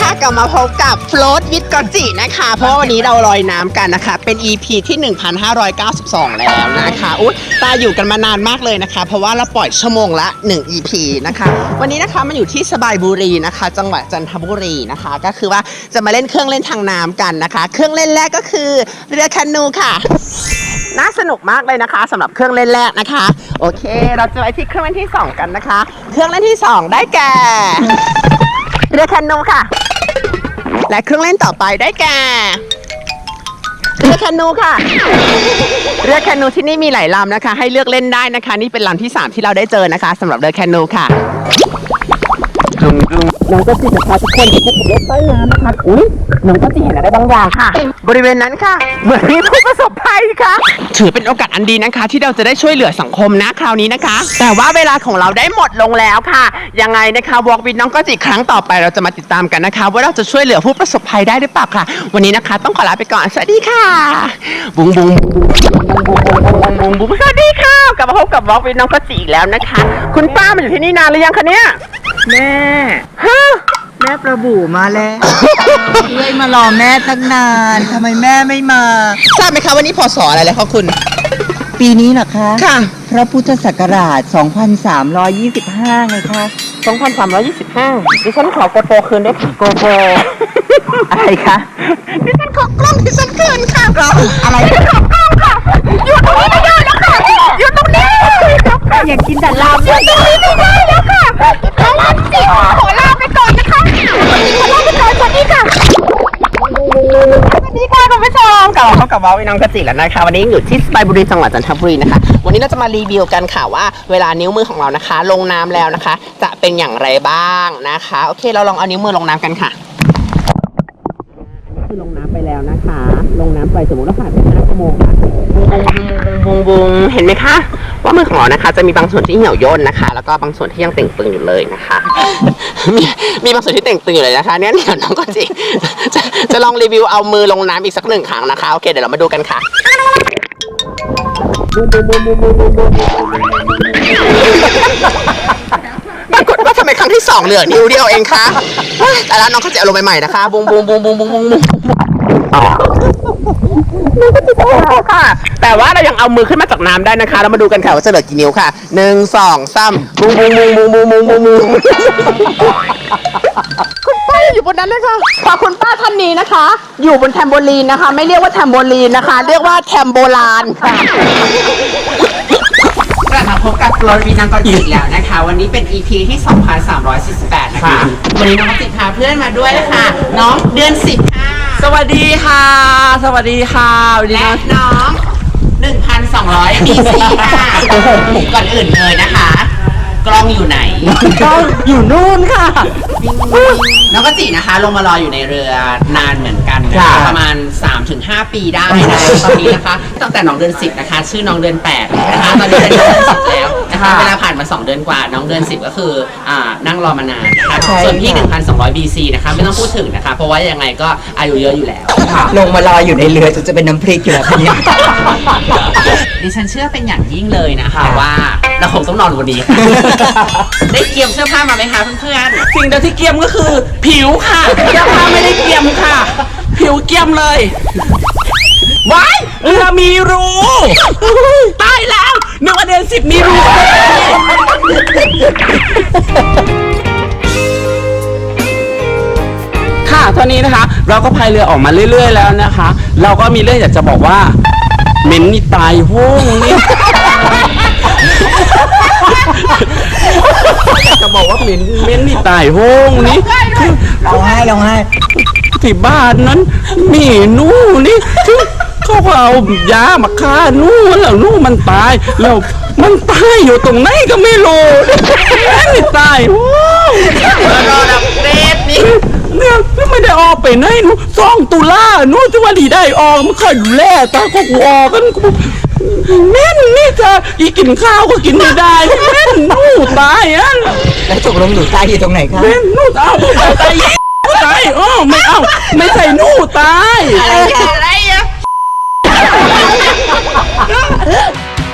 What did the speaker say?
ค่ะกลับมาพบกับโฟลตวิดกอจินะคะ เพราะวันนี้เราลอยน้ำกันนะคะ เป็น EP ที่ 1592 แล้วนะคะอุ๊ยตาอยู่กันมานานมากเลยนะคะ เพราะว่าเราปล่อยชั่วโมงละ 1 EP นะคะ วันนี้นะคะมันอยู่ที่สบายบุรีนะคะ จังหวัดจันทบุรีนะคะ ก็คือว่าจะมาเล่นเครื่องเล่นทางน้ำกันนะคะ เครื่องเล่นแรกก็คือเรือแคนูค่ะ น่าสนุกมากเลยนะคะสำหรับเครื่องเล่นแรกนะคะ โอเค เราจะไปที่เครื่องเล่นที่2กันนะคะ เครื่องเล่นที่2ได้แก่ เรือแคนูค่ะ และเครื่องเล่นต่อไปได้แก่เรือแคนูค่ะ เรือแคนูที่นี่มีหลายลำนะคะ ให้เลือกเล่นได้นะคะ นี่เป็นลำที่ 3 ที่เราได้เจอนะคะสำหรับเรือแคนูค่ะ น้องก็จิจะพาทุกคนไปพบกับรถใต้น้ำนะคะอุ้ยน้องก็จิเห็นอะไรบางอย่างค่ะ บริเวณนั้นค่ะ เหมือนมีผู้ประสบภัยค่ะ ถือเป็นโอกาสอันดีนะคะ ที่เราจะได้ช่วยเหลือสังคมนะคราวนี้นะคะ แต่ว่าเวลาของเราได้หมดลงแล้วค่ะ ยังไงนะคะวอล์กวินน้องก็จิครั้งต่อไปเราจะมาติดตามกันนะคะ ว่าเราจะช่วยเหลือผู้ประสบภัยได้หรือเปล่าค่ะ วันนี้นะคะ ต้องขอลาไปก่อน สวัสดีค่ะ บุ้งบุ้งบุ้งบุ้งบุ้งบุ้งสวัสดีค่ะ กลับมาพบกับวอล์กวินน้องก็จิอีกแล้วนะคะ คุณป้ามาอยู่ที่นี่นานหรือยังคะเนี่ย แม่ฮะแม่ประบูมาแล้วเลื่อยมารอแม่ตั้งนานทำไมแม่ไม่มา ทราบไหมคะวันนี้พศอะไรเลยคะคุณ ปีนี้เหรอคะ ค่ะ พระพุทธศักราช 2325ไงคะ2,325ดิฉันขอโกโปรคืนด้วยค่ะโกโบอะไรคะดิฉันขอกล้องดิฉันคืนค่ะกล้องอะไรขอกล้องค่ะอยู่ตรงนี้ไม่ได้แล้วค่ะอยู่ตรงนี้อยากกินแต่ลาบอยู่ตรงนี้ไม่ได้แล้วค่ะ ขอลาสิขอลาไปก่อนนะคะขอลาไปก่อนสวัสดีค่ะสวัสดีค่ะคุณผู้ชมกลับมาพบกับว้าวิน้องกจิแล้วนะคะ วันนี้อยู่ที่สบายบุรีจังหวัดจันทบุรีนะคะ วันนี้เราจะมารีวิวกันค่ะว่า เวลานิ้วมือของเรานะคะ ลงน้ำแล้วนะคะ จะเป็นอย่างไรบ้างนะคะ โอเค เราลองเอานิ้วมือลงน้ำกันค่ะคือลงน้ำไปแล้วนะคะ ลงน้ำไปสมมติว่าผ่านไปห้าชั่วโมงค่ะบุงบุงบุงบุงเห็นไหมคะ ว่ามือของเรานะคะ จะมีบางส่วนที่เหี่ยวย่นนะคะ แล้วก็บางส่วนที่ยังเต่งตึงอยู่เลยนะคะ มีมีบางส่วนที่เต่งตึงอยู่เลยนะคะเนี่ยเดี๋ยวน้องก็จิจะจะลองรีวิวเอามือลงน้ำอีกสักหนึ่งครั้งนะคะโอเคเดี๋ยวเรามาดูกันค่ะปรากฏว่าทำไมครั้งที่สองเหลือนิ้วเดียวเองคะแต่แล้วน้องเขาจะเอาลงไปใหม่นะคะบุงบุงบุงบุงบุงบุงบุงค่ะแต่ว่าเรายัง เอามือขึ้นมาจากน้ำได้นะคะเรามาดูกันค่ะว่าจะเหลือกี่นิ้วค่ะหนึ่งสองสามบุงบุงบุงบุงบุงบุงบุงบุงคุณป้าอยู่บนนั้นเลยค่ะพอคุณป้าท่านนี้นะคะ อยู่บนแทมโบลีนนะคะ ไม่เรียกว่าแทมโบลีนนะคะ เรียกว่าแทมโบลานค่ะกลับมาพบกับรถวีนังกออีกแล้วนะคะ วันนี้เป็น EP ที่ 2348 นะคะ วันนี้น้องกติพาเพื่อนมาด้วยนะคะน้องเดือน10ค่ะ สวัสดีค่ะ สวัสดีค่ะ วันนี้และน้อง 1,200 BC ค่ะ ก่อนอื่นเลยนะคะ กล้องอยู่ไหน ก็อยู่นู่นค่ะ น้องกจินะคะ ลงมารออยู่ในเรือนานเหมือนกันนะค่ะคะประมาณ 3-5 ปีได้นะคะตอนนี้นะคะ ตั้งแต่น้องเดือน10 นะคะ ชื่อน้องเดือน8นะคะ ตอนนี้เป็นน้องเดือน10แล้ว นะคะเวลาผ่านมา 2 เดือนกว่า น้องเดือน 10 ก็คืออ่านั่งรอมานานนะคะใช่ส่วนพี่ ค่ะ 1,200 BC นะคะไม่ต้องพูดถึงนะคะ เพราะว่ายังไงก็อายุเยอะอยู่แล้ว ลงมารออยู่ในเรือจนจะเป็นน้ำพริกอยู่แล้วคะเนี่ยดิฉันเชื่อเป็นอย่างยิ่งเลยนะคะว่าเราคงต้องนอนวันนี้ค่ะ ได้เตรียมเสื้อผ้ามาไหมคะเพื่อนสิ่งเดียวที่เกรียมก็คือผิวค่ะเสื้อผ้าไม่ได้เกรียมค่ะ ผิวเกรียมเลยว้ายเรือมีรูตายแล้ว นึกว่าเดือนสิบมีรู ค่ะตอนนี้นะคะ เราก็พายเรือออกมาเรื่อย ๆ แล้วนะคะ เราก็มีเรื่องอยากจะบอกว่าเหม็นนี่ตายโห้งนี่ จะบอกว่าเหม็นเหม็นนี่ตายโห้งนี่คือเราให้เราให้ ที่บ้านนั้นมีหนู่นี่คือ เขาก็เอายามาฆ่าหนู่แล้วหนู่มันตาย แล้วมันตายอยู่ตรงไหนก็ไม่รู้แม่นี่ตายโอ้ๆรอดับเรสนี่เนี่ยไม่ได้ออกไปไหนหนูสองตุลาหนูจะว่าดีได้ออกมันเคยดูแลตาก็กูออกกันกูแม่นนี่จะอีกินข้าวก็กินไม่ได้แม่นหนูตายอะแล้วตกลงหนูตายอยู่ตรงไหนคะแม่นหนูตาย